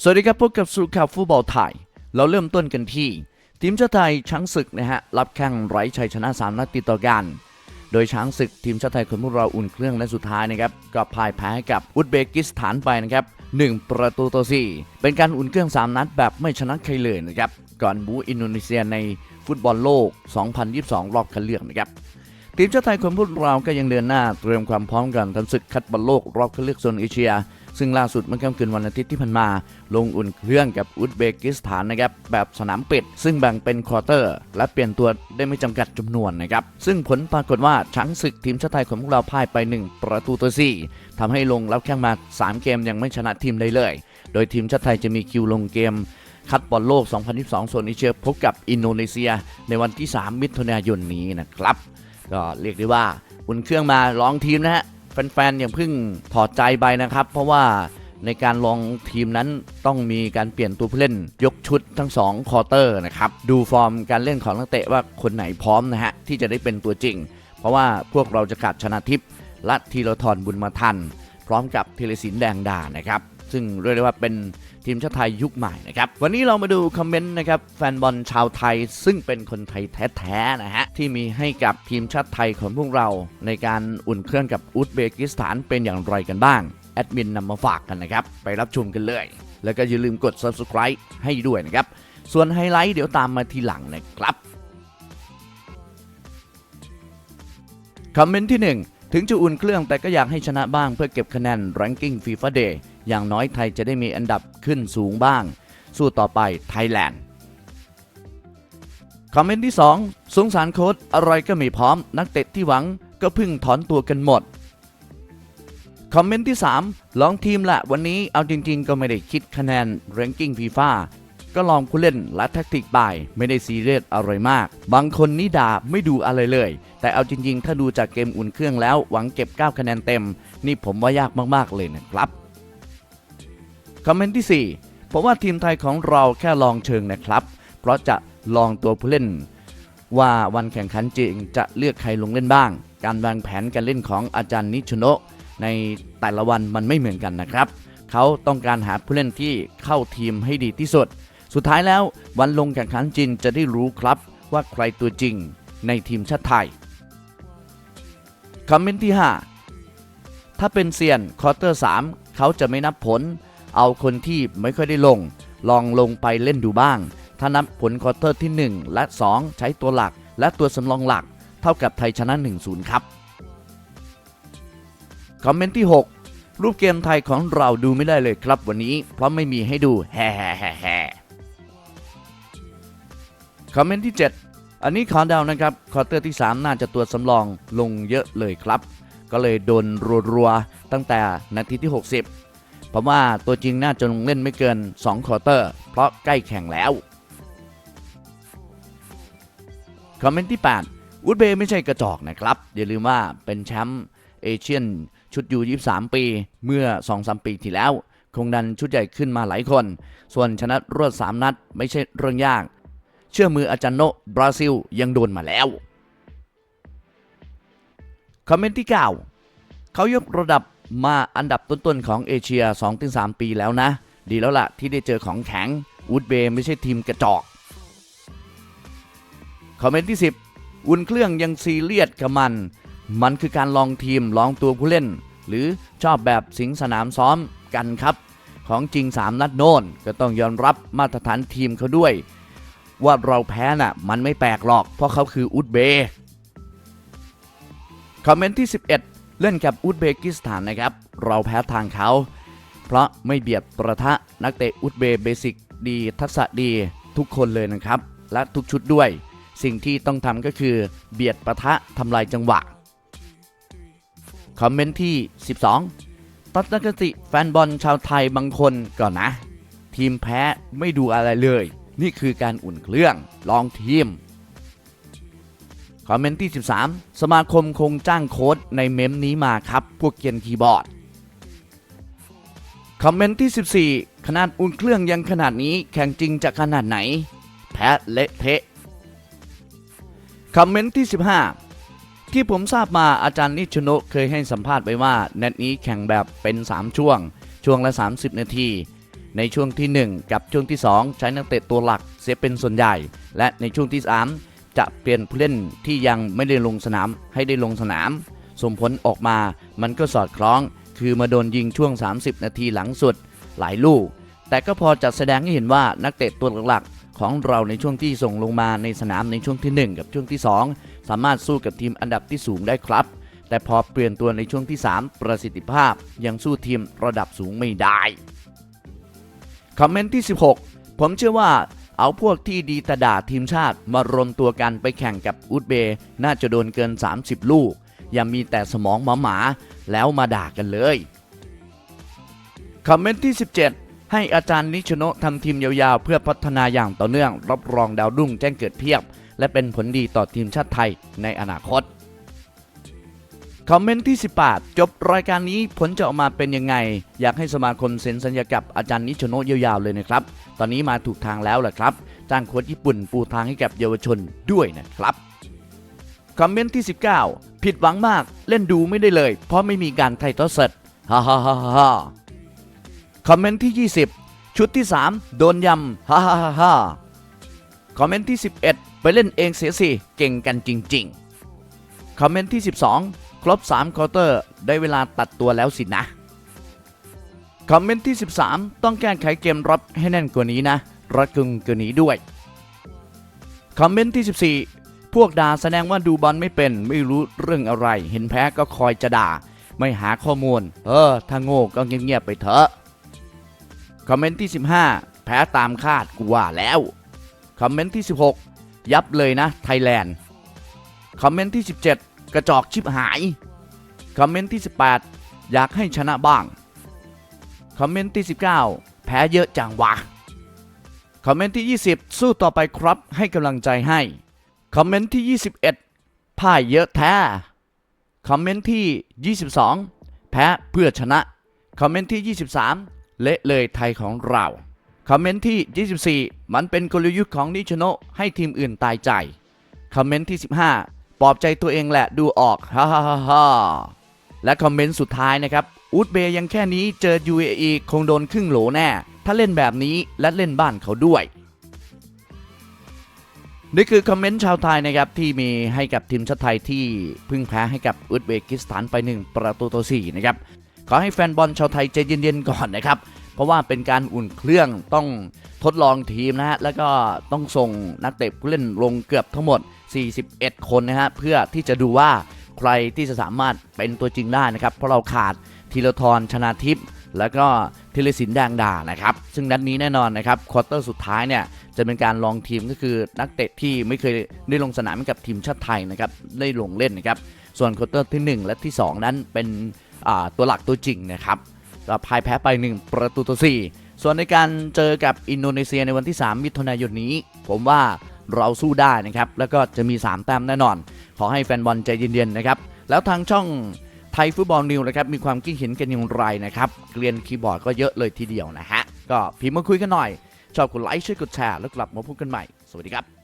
สวัสดีครับพบกับสุข่าวฟุตบอลไทย เราเริ่มต้นกันที่ ทีมชาติไทยช้างศึกนะฮะรับแข่งไร้ชัยชนะ 3 นัดติดต่อกัน โดยช้างศึกทีมชาติไทยของพวกเราอุ่นเครื่องและสุดท้ายนะครับก็พ่ายแพ้กับอุซเบกิสถานไปนะครับ1ประตูต่อ4เป็นการอุ่นเครื่อง 3 นัดแบบไม่ชนะใครเลยนะครับก่อนบูอินโดนีเซียในฟุตบอลโลก 2022 รอบคัดเลือกนะครับ ทีมชาติไทยของพวกเราก็ยังเดินหน้าเตรียมความพร้อมกันทำศึกคัดบอลโลกรอบคัดเลือกโซนเอเชีย ซึ่งล่าสุดเมื่อค่ำคืนวันอาทิตย์ที่ผ่านมา ลงอุ่นเครื่องกับอุซเบกิสถานนะครับแบบสนามปิด ซึ่งแบ่งเป็นควอเตอร์ และเปลี่ยนตัวได้ไม่จำกัดจำนวนนะครับซึ่งผลปรากฏว่าช้างศึกทีมชาติไทยของพวกเราพ่ายไป 1 ประตูต่อ4ทำให้ลงรับแข่งมา 3 เกมยังไม่ชนะทีมใดเลย โดยทีมชาติไทยจะมีคิวลงเกมคัดบอลโลก 2022 โซนเอเชียพบกับอินโดนีเซีย ในวันที่ 3 มิถุนายนนี้นะครับ ก็เรียกได้ว่าอุ่นเครื่องมาลองทีมนะฮะแฟนๆอย่างเพิ่งถอดใจไปนะครับ เพราะว่าในการลองทีมนั้นต้องมีการเปลี่ยนตัวผู้เล่นยกชุดทั้ง 2 คอเตอร์นะครับ ดูฟอร์มการเล่นของนักเตะว่าคนไหนพร้อมนะฮะ ที่จะได้เป็นตัวจริง เพราะว่าพวกเราจะขาดชนะทิพย์และธีรทรบุญมาทัน พร้อมกับธีรศิลป์แดงดานะครับ ซึ่งเรียกได้ว่าเป็นทีมชาติไทยยุคใหม่นะครับ วันนี้เรามาดูคอมเมนต์นะครับแฟนบอลชาวไทยซึ่งเป็นคนไทยแท้ๆนะฮะที่มีให้กับทีมชาติไทยของพวกเรา ในการอุ่นเครื่องกับอุซเบกิสถานเป็นอย่างไรกันบ้างแอดมินนำมาฝากกันนะครับไปรับชมกันเลย แล้วก็อย่าลืมกด subscribe ให้ด้วยนะครับส่วนไฮไลท์เดี๋ยวตามมาทีหลังนะครับคอมเมนต์ที่ 1 ถึงจะอุ่นเครื่องแต่ก็อยากให้ชนะบ้างเพื่อเก็บคะแนน ranking FIFA Day อย่างน้อยไทยจะได้มีอันดับขึ้นสูงบ้าง สู้ต่อไปไทยแลนด์คอมเมนต์ที่ 2 สงสารโค้ดอะไรก็ไม่พร้อม นักเตะที่หวังก็พึ่งถอนตัวกันหมด คอมเมนต์ที่ 3 ลองทีมละวันนี้เอาจริง ๆ ก็ไม่ได้คิดคะแนน ranking FIFA ก็ลองผู้เล่นและแท็กติกไปไม่ได้ซีเรียสอะไรมาก บางคนนี่ด่าไม่ดูอะไรเลย แต่เอาจริง ๆ ถ้าดูจากเกมอุ่นเครื่องแล้วหวังเก็บ 9 คะแนนเต็ม นี่ผมว่ายากมากๆเลยนะครับ คอมเมนต์ที่4เพราะว่าทีมไทยของเราแค่ลองเชิงนะครับ เพราะจะลองตัวผู้เล่น ว่าวันแข่งขันจริงจะเลือกใครลงเล่นบ้าง การวางแผนการเล่นของอาจารย์นิชโนะในแต่ละวันมันไม่เหมือนกันนะครับ เขาต้องการหาผู้เล่นที่เข้าทีมให้ดีที่สุด สุดท้ายแล้ววันลงแข่งขันจริงจะได้รู้ครับว่าใครตัวจริงในทีมชาติไทยคอมเมนต์ที่ 5 ถ้าเป็นเซียนคอร์เตอร์ 3 เขาจะไม่นับผล เอาคนที่ไม่ค่อยได้ลง ลองลงไปเล่นดูบ้าง ถ้านับผลควอเตอร์ที่ 1 และ 2 ใช้ตัวหลัก และตัวสำรองหลัก เท่ากับไทยชนะ 1-0 ครับ คอมเมนต์ที่ 6 รูปเกมไทยของเราดูไม่ได้เลยครับวันนี้ เพราะไม่มีให้ดูแฮ่แฮ่แฮ่แฮ่คอมเมนต์ที่ 7 อันนี้ขอเดานะครับควอเตอร์ที่ 3 น่าจะตัวสำรองลงเยอะเลยครับ ก็เลยโดนรัวๆตั้งแต่นาทีที่ 60 เพราะว่าตัวจริงน่าจะลงเล่นไม่เกิน2ควอเตอร์ เพราะใกล้แข่งแล้ว คอมเมนต์ที่ 8 อุดเบย์ไม่ใช่กระจอกนะครับ อย่าลืมว่าเป็นแชมป์เอเชียนชุดยู23 ปี เมื่อ 2-3 ปีที่แล้ว คงดันชุดใหญ่ขึ้นมาหลายคน ส่วนชนะรวด 3 นัดไม่ใช่เรื่องยาก เชื่อมืออาจารย์โนบราซิลยังโดนมาแล้ว คอมเมนต์ที่ 9เขายกระดับ มาอันดับต้นๆของเอเชีย 2-3 ปีแล้วนะ ดีแล้วล่ะที่ได้เจอของแข็งอูดเบย์ไม่ใช่ทีมกระจอกคอมเมนต์ที่ 10 อุ่นเครื่องยังซีเรียสกับมัน มันคือการลองทีมลองตัวผู้เล่น หรือชอบแบบสิงสนามซ้อมกันครับ ของจริง 3 นัดโน่น ก็ต้องยอมรับมาตรฐานทีมเขาด้วย ว่าเราแพ้น่ะ มันไม่แปลกหรอก เพราะเขาคืออุซเบย์คอมเมนต์ที่ 11 เล่นกับอุซเบกิสถานนะครับ เราแพ้ทางเขา เพราะไม่เบียดประทะนักเตะอุซเบเบสิกดีทักษะดีทุกคนเลยนะครับ และทุกชุดด้วย สิ่งที่ต้องทำก็คือเบียดประทะทำลายจังหวะ คอมเมนต์ที่ 12 ตัดนคติแฟนบอลชาวไทยบางคนก่อนนะ ทีมแพ้ไม่ดูอะไรเลย นี่คือการอุ่นเครื่อง ลองทีม คอมเมนต์ที่ 13 สมาคมคงจ้างโค้ดในเมมนี้มาครับ พวกเกียนคีย์บอร์ด คอมเมนต์ที่ 14 ขนาดอุ่นเครื่องยังขนาดนี้แข่งจริงจะขนาดไหน แพ้เละเทะ คอมเมนต์ที่ 15 ที่ผมทราบมาอาจารย์นิชโนเคยให้สัมภาษณ์ไปว่าเน็ตนี้แข่งแบบเป็น 3 ช่วง ช่วงละ 30 นาที ในช่วงทีหนึ่1 กับช่วงที่ 2 ใช้นักเตะตัวหลักเสียเป็นส่วนใหญ่ และในช่วงที่ 3 จะเปลี่ยนผู้เล่นที่ยังไม่ได้ลงสนามให้ได้ลงสนาม สมผลออกมามันก็สอดคล้อง คือมาโดนยิงช่วง 30 นาทีหลังสุดหลายลูก แต่ก็พอจะแสดงให้เห็นว่านักเตะตัวหลักๆของเราในช่วงที่ส่งลงมาในสนามในช่วงที่ 1 กับช่วงที่ 2 สามารถสู้กับทีมอันดับที่สูงได้ครับ แต่พอเปลี่ยนตัวในช่วงที่ 3 ประสิทธิภาพยังสู้ทีมระดับสูงไม่ได้คอมเมนต์ที่ 16 ผมเชื่อว่า เอาพวกที่ดีแตะด่าทีมชาติมารวมตัวกันไปแข่งกับอุซเบย์น่าจะโดนเกิน 30 ลูก อย่ามีแต่สมองหมาหมาแล้วมาด่ากันเลยคอมเมนต์ที่ 17 ให้อาจารย์นิชโนทำทีมยาวๆ เพื่อพัฒนาอย่างต่อเนื่อง รับรองดาวรุ่งแจ้งเกิดเพียบ และเป็นผลดีต่อทีมชาติไทยในอนาคต คอมเมนต์ที่ 18 จบรายการนี้ผลจะออกมาเป็นยังไง อยากให้สมาคมเซ็นสัญญากับอาจารย์นิชโนะยาวๆเลยนะครับ ตอนนี้มาถูกทางแล้วแหละครับ จ้างโค้ชญี่ปุ่นปูทางให้กับเยาวชนด้วยนะครับคอมเมนต์ที่ 19 ผิดหวังมากเล่นดูไม่ได้เลย เพราะไม่มีการไทยทอดสดฮ่าฮ่าฮ่าฮ่าคอมเมนต์ที่ 20 ชุดที่ 3 โดนยำฮ่าฮ่าฮ่าฮ่าคอมเมนต์ที่ 11 ไปเล่นเองเสียสิเก่งกันจริง ๆ คอมเมนต์ที่ 12 ครบ3ควอเตอร์ ได้เวลาตัดตัวแล้วสินะ คอมเมนต์ที่ 13 ต้องแก้ไขเกมรับให้แน่นกว่านี้นะรัดกึงกว่านี้ด้วย คอมเมนต์ที่ 14 พวกด่าแสดงว่าดูบอลไม่เป็นไม่รู้เรื่องอะไร เห็นแพ้ก็คอยจะด่า ไม่หาข้อมูล เออ ถ้าโง่ก็เงียบๆไปเถอะ คอมเมนต์ที่ 15 แพ้ตามคาดกูว่าแล้ว คอมเมนต์ที่ 16 ยับเลยนะไทยแลนด์ คอมเมนต์ที่ 17 กระจอกชิบหาย คอมเมนต์ที่ 18 อยากให้ชนะบ้าง คอมเมนต์ที่ 19 แพ้เยอะจังวะ คอมเมนต์ที่ 20 สู้ต่อไปครับให้กำลังใจให้ คอมเมนต์ที่ 21 พ่ายเยอะแท้ คอมเมนต์ที่ 22 แพ้เพื่อชนะ คอมเมนต์ที่ 23 เละเลยไทยของเรา คอมเมนต์ที่ 24 มันเป็นกลยุทธ์ของนิชโนให้ทีมอื่นตายใจ คอมเมนต์ที่ 15 ปลอบใจตัวเองแหละดูออกฮ่าฮ่าฮ่าและคอมเมนต์สุดท้ายนะครับอูดเบย์ยังแค่นี้เจอ UAE คงโดนครึ่งโหลแน่ ถ้าเล่นแบบนี้และเล่นบ้านเขาด้วย นี่คือคอมเมนต์ชาวไทยนะครับ ที่มีให้กับทีมชาติไทยที่เพึ่งแพ้ให้กับอุซเบกิสถานไป 1 ประตูต่อ4นะครับ ขอให้แฟนบอลชาวไทยใจเย็นๆก่อนนะครับ เพราะว่าเป็นการอุ่นเครื่องต้องทดลองทีมนะฮะแล้วก็ต้องส่งนักเตะผู้เล่นลงเกือบทั้งหมด 41 คนนะฮะเพื่อที่จะดูว่าใครที่จะสามารถเป็นตัวจริงได้นะครับเพราะเราขาดธีรทรชนาทิพย์แล้วก็ธีรศิลป์แดงดานะครับ ซึ่งนัดนี้แน่นอนนะครับควอเตอร์สุดท้ายเนี่ยจะเป็นการลองทีมก็คือนักเตะที่ไม่เคยได้ลงสนามกับทีมชาติไทยนะครับได้ลงเล่นนะครับส่วนควอเตอร์ที่ 1 และที่ 2 นั้นเป็นตัวหลักตัวจริงนะครับ ก็พ่ายแพ้ไป 1 ประตูต่อ4ส่วนในการเจอกับอินโดนีเซียในวันที่ 3 มิถุนายนนี้ ผมว่าเราสู้ได้นะครับ แล้วก็จะมี 3 แต้มแน่นอน ขอให้แฟนบอลใจเย็นๆนะครับ แล้วทางช่องไทยฟุตบอลนิวนะครับมีความคิดเห็นกันอย่างไรนะครับ เกลียนคีย์บอร์ดก็เยอะเลยทีเดียวนะฮะ ก็พิมพ์มาคุยกันหน่อย ชอบกดไลค์ช่วยกดแชร์แล้วกลับมาพบกันใหม่ สวัสดีครับ